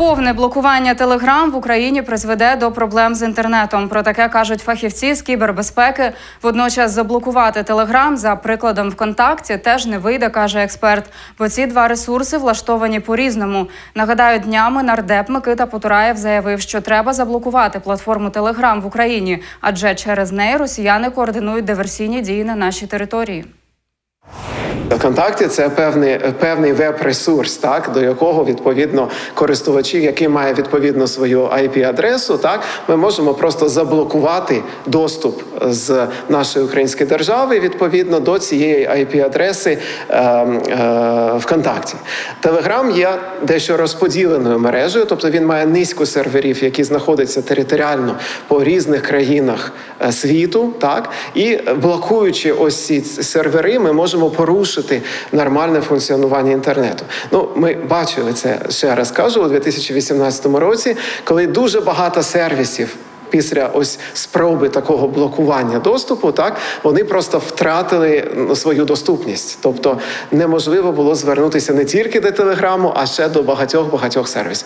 Повне блокування телеграм в Україні призведе до проблем з інтернетом. Про таке кажуть фахівці з кібербезпеки. Водночас заблокувати телеграм за прикладом ВКонтакті теж не вийде, каже експерт. Бо ці два ресурси влаштовані по-різному. Нагадаю, днями нардеп Микита Потураєв заявив, що треба заблокувати платформу Телеграм в Україні, адже через неї росіяни координують диверсійні дії на нашій території. ВКонтакті це певний певний веб-ресурс, так до якого відповідно користувачі, який має відповідно свою IP-адресу, так ми можемо просто заблокувати доступ з нашої української держави відповідно до цієї IP-адреси е, е, ВКонтакті. Телеграм є дещо розподіленою мережею, тобто він має низку серверів, які знаходяться територіально по різних країнах е, світу, так і блокуючи ось ці сервери, ми можемо порушити нормальне функціонування інтернету. Ну, ми бачили це ще раз кажу у 2018 році, коли дуже багато сервісів. Після ось спроби такого блокування доступу, так вони просто втратили свою доступність, тобто неможливо було звернутися не тільки до телеграму, а ще до багатьох багатьох сервісів.